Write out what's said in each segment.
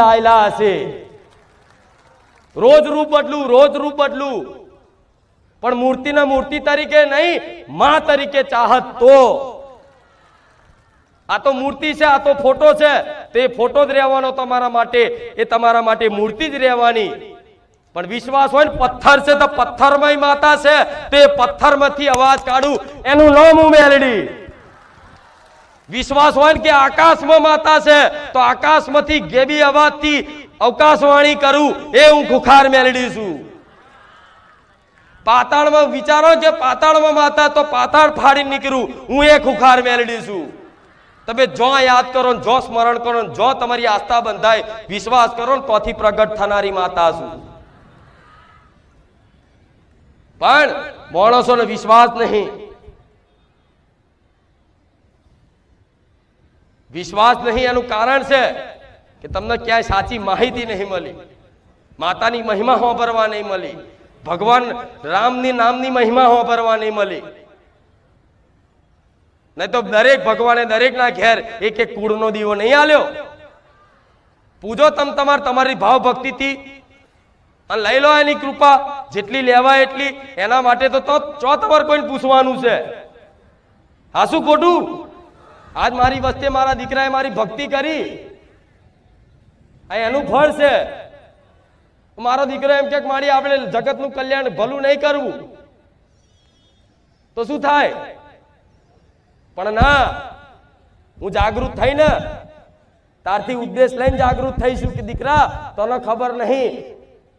લાયેલા હશે. રોજ રૂપ બદલું, રોજ રૂપ બદલું. પણ મૂર્તિના મૂર્તિ તરીકે નહીં, માં તરીકે ચાહત તો. આ તો મૂર્તિ છે, આ તો ફોટો છે. તે ફોટો જ રહેવાનો તમારા માટે, એ તમારા માટે મૂર્તિ જ રહેવાની. પણ વિશ્વાસ હોય ને, પથ્થર છે તો પથ્થરમય માતા છે. તે પથ્થરમાંથી અવાજ કાઢું, એનું નામ હું મેલડી વિશ્વાસ હોય કે આકાશમાં માતા છે, તો આકાશમાંથી ગેબી અવાજથી અવકાશવાણી કરું, એ હું ખુખાર મેલડી છું. પાતાળમાં વિચારો કે પાતાળમાં માતા, તો પાતાળ ફાડી નીકળું, હું એ ખુખાર મેળડી છું. તમે જો યાદ કરો જો સ્મરણ કરો ને, જો તમારી આસ્થા બંધાય, વિશ્વાસ કરો ને, તોથી પ્રગટ થનારી માતા છું. પણ માણસોને વિશ્વાસ નહીં. વિશ્વાસ નહીં, એનું કારણ છે કે તમને ક્યાંય સાચી માહિતી નહીં મળી. માતાની મહિમા હોંભરવા નહીં મળી. ભગવાન રામની નામની મહિમા હોંભરવા નહીં મળી. નહીં તો દરેક ભગવાને દરેકના ઘેર એક એક કુળનો દીવો નહીં આલ્યો. પૂજો તમ તમાર તમારી ભાવ ભક્તિથી અને લઈ લો એની કૃપા, જેટલી લેવાય એટલી. એના માટે તો ચો તમારે કોઈને પૂછવાનું છે. હા શું ખોટું? આજ મારી વસ્તે મારા દીકરાએ મારી ભક્તિ કરી. આ એનું ફળ છે. મારો દીકરો એમ કે મારી આપણે જગતનું કલ્યાણ ભલું નહીં કરવું. તો શું થાય? પણ ના, હું જાગૃત થઈને તારથી ઉદ્દેશ લઈને જાગૃત થઈશું કે દીકરા, તને ખબર નહીં.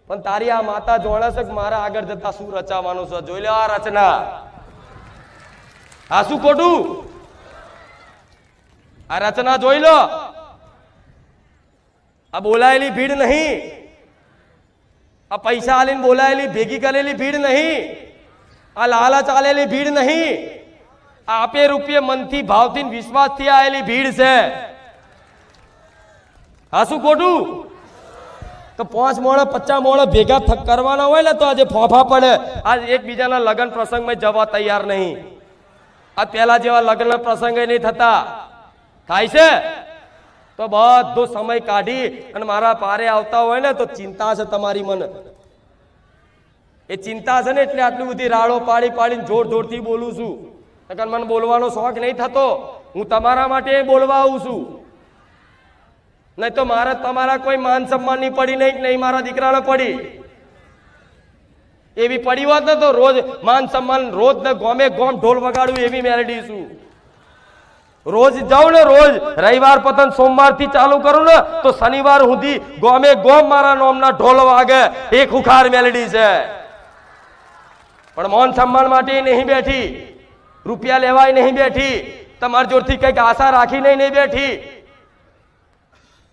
પણ તારી આ માતા જોણે છે મારા આગળ જતા શું રચાવાનું છે? જોઈ લે આ રચના. આ શું ખોટું? આ રચના જોઈ લો. આ બોલાયેલી ભીડ નહીં. આ પૈસા આલીને બોલાયેલી, ભેગી કરેલી ભીડ નહીં. આ લાલા ચાલેલી ભીડ નહીં. આ આપે રૂપિયે મનથી, ભાવથી વિશ્વાસથી આવેલી ભીડ છે. હા, શું ખોટું? તો પાંચ મોણા પચાસ મોણા ભેગા થક કરવાના હોય ને તો આજે ફોફા પડે. આજ એકબીજાના લગ્ન પ્રસંગમાં જવા તૈયાર નહીં. આ પહેલા જેવા લગ્ન પ્રસંગે નહીં થતા. થાય છે? તો બધો સમય કાઢી અને મારા પારે આવતા હોય ને, તો ચિંતા છે તમારી મને. એ ચિંતા છે ને એટલે આટલી બધી રાડો પાડી પાડીને જોર જોરથી બોલું છું. નકર મને બોલવાનો શોખ નહીં થતો. હું તમારા માટે બોલવા આવું છું. નહીં તો મારે તમારા કોઈ માન સન્માનની પડી, નહીં નહીં મારા દીકરાને પડી. એવી પડી વાત ને તો રોજ માન સન્માન રોજ ને ગોમે ગોમ ઢોલ વગાડું એવી મેલેડી છું. રોજ જાઉં ને રોજ રવિવાર પતન સોમવારથી ચાલુ કરું ને, તો શનિવાર સુધી ગોમે ગોમ મારા નોમના ઢોલ વાગે. એ ખુખાર મેલડી છે. પણ મૌન સન્માન માટે નહીં બેઠી. રૂપિયા લેવાય નહીં બેઠી. તમારી જોડથી કંઈક આશા રાખી નહીં નહીં બેઠી.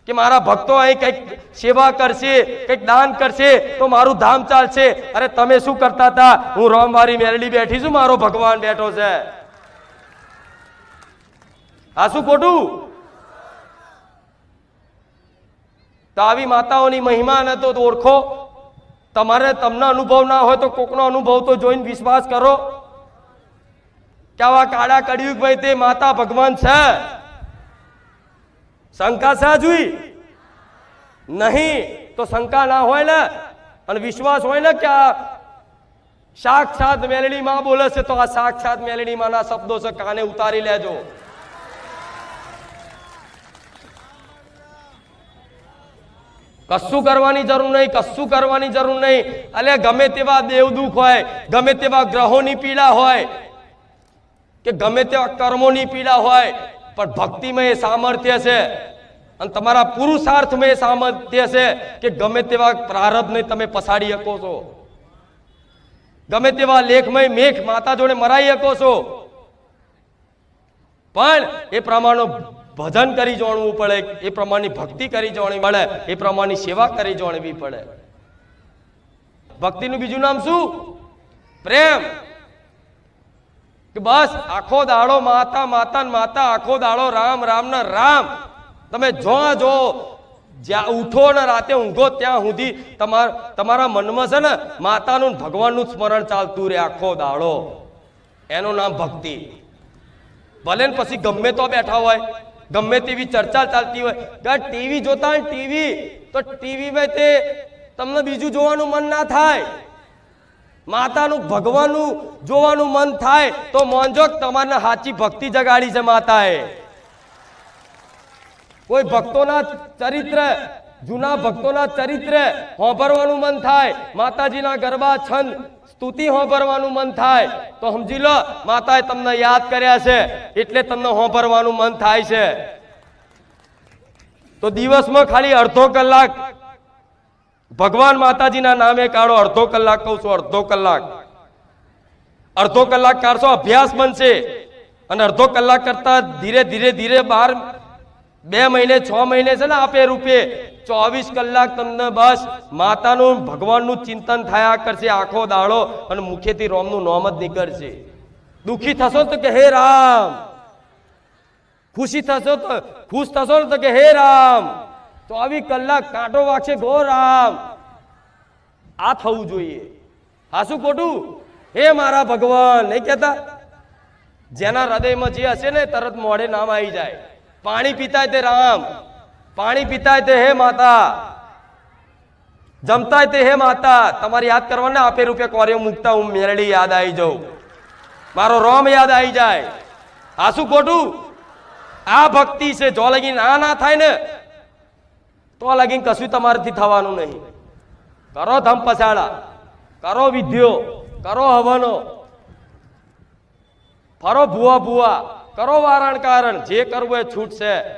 કે મારા ભક્તો અહીં કંઈક સેવા કરશે, કંઈક દાન કરશે, તો મારું ધામ ચાલશે. અરે તમે શું કરતા હતા? હું રોમવારી મેલડી બેઠી છું, મારો ભગવાન બેઠો છે. આ શું ખોટું? તો આવી માતાઓની મહિમા ને તો ઓળખો. તમારે તમને અનુભવ ના હોય તો કોકનો અનુભવ તો જોઈને વિશ્વાસ કરો. કે આવા કાળા કડિયુગ ભાઈ તે માતા ભગવાન છે? શંકા છે જોઈ નહીં, તો શંકા ના હોય ને? અને વિશ્વાસ હોય ને કે આ સાક્ષાત મેલણીમાં બોલે છે, તો આ સાક્ષાત મેલડી ના શબ્દો છે, કાને ઉતારી લેજો. કશું કરવાની જરૂર નહીં, કશું કરવાની જરૂર નહીં. અલે ગમે તેવા દેવદુખ હોય, ગમે તેવા ગ્રહોની પીડા હોય, કે ગમે તેવા કર્મોની પીડા હોય, પણ ભક્તિમાં એ સામર્થ્ય છે. અને તમારા પુરુષાર્થમાં એ સામર્થ્ય છે કે ગમે તેવા પ્રારબ્ધને તમે પસાડી શકો છો. ગમે તેવા લેખમય મેઘ માતા જોડે મરાઈ શકો છો. પણ એ પ્રમાણનું ભજન કરી જાણવું પડે, એ પ્રમાણની ભક્તિ કરી જાણવી પડે એ પ્રમાણની સેવા કરી જાણવી પડે. ભક્તિનું બીજું નામ શું? પ્રેમ. કે બસ, આખો દાડો માતા માતા માતા, આખો દાડો રામ રામ ને રામ. તમે જો જો, જ્યાં ઉઠો ને રાતે ઊંઘો ત્યાં સુધી તમાર, તમારા મનમાં છે ને, માતાનું ભગવાનનું સ્મરણ ચાલતું રહે આખો દાડો. એનું નામ ભક્તિ. ભલે ને પછી ગમે તો બેઠા હોય ગમે તેવી ચર્ચા ચાલતી હોય. ટીવી જોતા હોય ટીવી, તો ટીવીમાં તે તમને બીજું જોવાનું મન ના થાય. માતાનું, ભગવાનનું જોવાનું મન થાય, તો મોંજો તમારને સાચી ભક્તિ જગાડી છે માતાએ. કોઈ ભક્તોના ચરિત્ર જૂના ભક્તોના ચરિત્ર હોંભરવાનું મન થાય, માતાજીના ગરબા છંદ, સ્તુતિ હોંભરવાનું મન થાય. તો સમજી લો, માતાએ તમને યાદ કર્યા છે, એટલે તમને હોંભરવાનું મન થાય છે. તો દિવસમાં ખાલી અડધો કલાક ભગવાન માતાજીના નામે કાઢો, અડધો કલાક કહું છું, અડધો કલાક. અડધો કલાક કાઢશો, અભ્યાસ બનશે. અને અડધો કલાક કરતા ધીરે ધીરે ધીરે બાર બે મહિને, છ મહિને છે ને આપે રૂપે. ચોવીસ કલાક તમને બસ માતાનું, ભગવાનનું ચિંતન થયા કરશે આખો દાડો અને મુખેથી રોમનું નોમ જ નીકળશે. દુઃખી થશો તો કે હે રામ. ખુશી થશો તો, ખુશ થશો તો કે હે રામ. ચોવીસ કલાક કાંટો વાગશે ગો રામ. આ થવું જોઈએ. હા શું ખોટું? હે મારા ભગવાન, નહીં કહેતા? જેના હૃદયમાં જે હશે ને તરત મોઢે નામ આવી જાય. પાણી પીતા તે રામ, પાણી પીતા તે હે માતા જમતા તે હે માતા. તમારે યાદ કરવાના આપે રૂપે કોર્યો મૂકતા હું મેરડી યાદ આવી જાઉં. મારો રોમ યાદ આવી જાય. આ શું ખોટું? આ ભક્તિ છે, જો લગી ના ના થાય ને, તો લગીન કશું તમારાથી થવાનું નહીં. કરો ધમ પછાડા, કરો વિધિઓ, કરો હવનો. ફરો ભૂવા ભૂવા. કરો વારણ કારણ, જે કરવું એ છૂટ છે.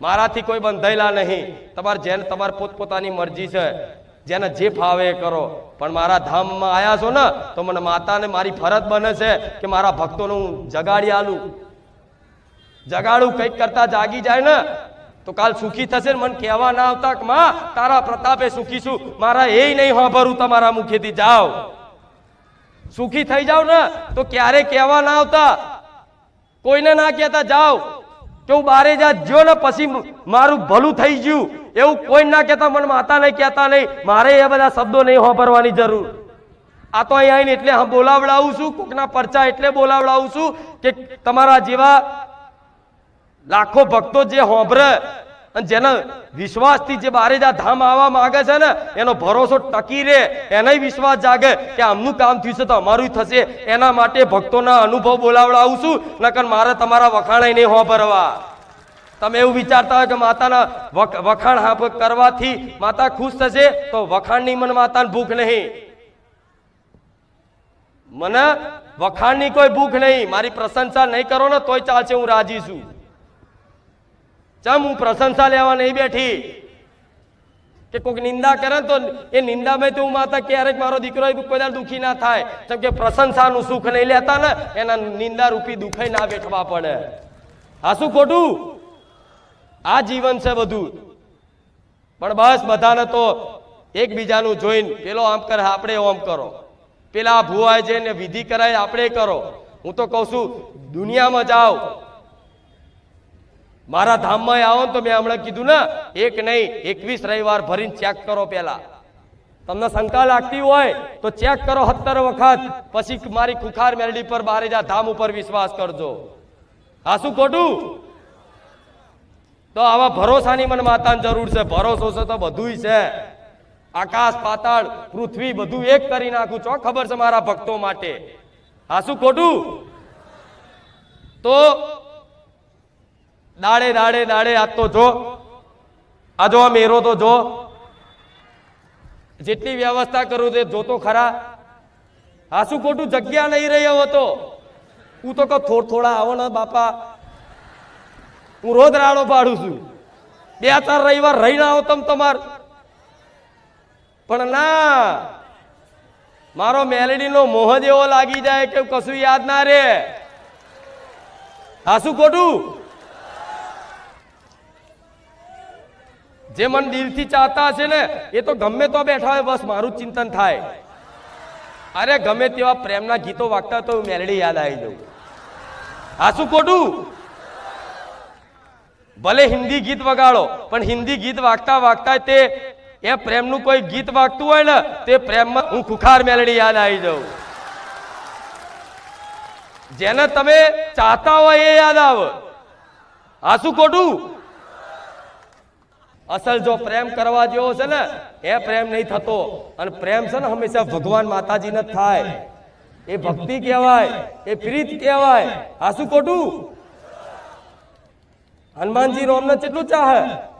મારાથી કોઈ બંધાયેલા નહીં. તમારે જેને તમારે પોતપોતાની મરજી છે. જેને જે ફાવે એ કરો. પણ મારા ધામમાં આવ્યા છો ને, તો મને માતાને મારી ફરજ બને છે કે મારા ભક્તોનું હું જગાડી આલું. જગાડું કંઈક કરતા જાગી જાય ને, તો કાલ સુખી થશે ને મને કહેવા ના આવતા કે, માં, તારા પ્રતાપે સુખી છું. મારા એ નહીં હોભરું તમારા મુખેથી. જાઓ. સુખી થઈ જાવ ને, તો ક્યારે કહેવા ના આવતા? કોઈને ના કહેતા જાઓ કે હું બારે જા જ્યો ને પછી મારું ભલું થઈ ગયું. એવું કોઈ ના કહેતા મને માતા નહીં, કહેતા નહીં. મારે એ બધા શબ્દો નહીં વાપરવાની જરૂર. આ તો અહીં આવીને એટલે હા બોલાવડાવું છું, કોકના પરચા એટલે બોલાવડાવું છું કે તમારા જેવા લાખો ભક્તો જે હોંભરે અને જેના વિશ્વાસથી જે બારેજા ધામ આવવા માંગે છે ને, એનો ભરોસો ટકી રહે એને વિશ્વાસ જાગે કે આમનું કામ થયું છે તો અમારું થશે. એના માટે ભક્તોના અનુભવ બોલાવડાવું છું, નકર મારે તમારા વખાણે નહીં હોંભરવા તમે એવું વિચારતા હોય કે માતાના વખ- વખાણ કરવાથી માતા ખુશ થશે, તો વખાણની મને માતાને ભૂખ નહીં. મને વખાણની કોઈ ભૂખ નહીં. મારી પ્રશંસા નહીં કરો ને, તોય ચાલશે, હું રાજી છું. ચમ હું પ્રશંસા લેવા નહીં બેઠી? કે કોઈક નિંદા કરે ને તો એ નિંદામાં તો હું માતા ક્યારેક મારો દીકરો કોઈ દાડો દુખી ના થાય. જેમ કે પ્રશંસાનું સુખ નહીં લેતા ને, એના નિંદા રૂપી દુઃખે ના બેઠવા પડે. આ શું ખોટું? આ જીવન છે બધું. પણ બસ બધાને તો એકબીજાનું જોઈને પેલો આમ કરે, આપણે આમ કરો. પેલા ભુવાય જઈને વિધિ કરાય, આપણે કરો. હું તો કહું છું, દુનિયામાં જાઓ. મારા ધામમાં આવો તો મેં હમણાં કીધું, ને, એક નહીં, એકવીસ રવિવાર ભરીને ચેક કરો પેલા તમને શંકા લાગતી હોય તો ચેક કરો સત્તર વખત, પછી મારી ખુખાર મેરડી પર બારેજા ધામ ઉપર વિશ્વાસ કરજો. આ શું ખોટું? તો આવા ભરોસાની મને માતાની જરૂર છે, ભરોસો છે તો બધું છે. આકાશ, પાતાળ, પૃથ્વી બધું એક કરી નાખું છો ખબર છે મારા ભક્તો માટે. આ શું ખોટું? તો દાડે દાડે દાડે આ તો જો. આ જો, આ મેરો તો જો. જેટલી વ્યવસ્થા કરું તે જોતો ખરા. હા શું ખોટું જગ્યા નહીં રહ્યો હતો? હું તો કહું, થોડ, થોડા આવો ને બાપા. હું રોજ રાડો પાડું છું. બે, ચાર રવિવાર રહી ના આવો તમ તમાર. પણ ના. મારો મેલેડીનો મોહ જ એવો લાગી જાય કે કશું યાદ ના રે. હા શું ખોટું? જે મન દિલથી ચાહતા હશે ને, એ તો ગમે તો બેઠા હોય, બસ મારું ચિંતન થાય. અરે ગમે તેવા પ્રેમના ગીતો વાગતા તો મેલડી યાદ આવી જવું. આ શું ખોટું? ભલે હિન્દી ગીત વગાડો, પણ હિન્દી ગીત વાગતા વાગતા તે, એ પ્રેમનું કોઈ ગીત વાગતું હોય ને, તે પ્રેમમાં હું ખુખાર મેલડી યાદ આવી જાઉં જેને તમે ચાહતા હોય એ યાદ આવે. આ શું ખોટું? અસલ જો પ્રેમ કરવા જેવો છે ને, એ પ્રેમ નહીં થતો. અને પ્રેમ છે ને હંમેશા ભગવાન માતાજીને જ થાય. એ ભક્તિ કહેવાય, એ પ્રીત કહેવાય. આ શું ખોટું? હનુમાનજી રોમને કેટલું ચાહે?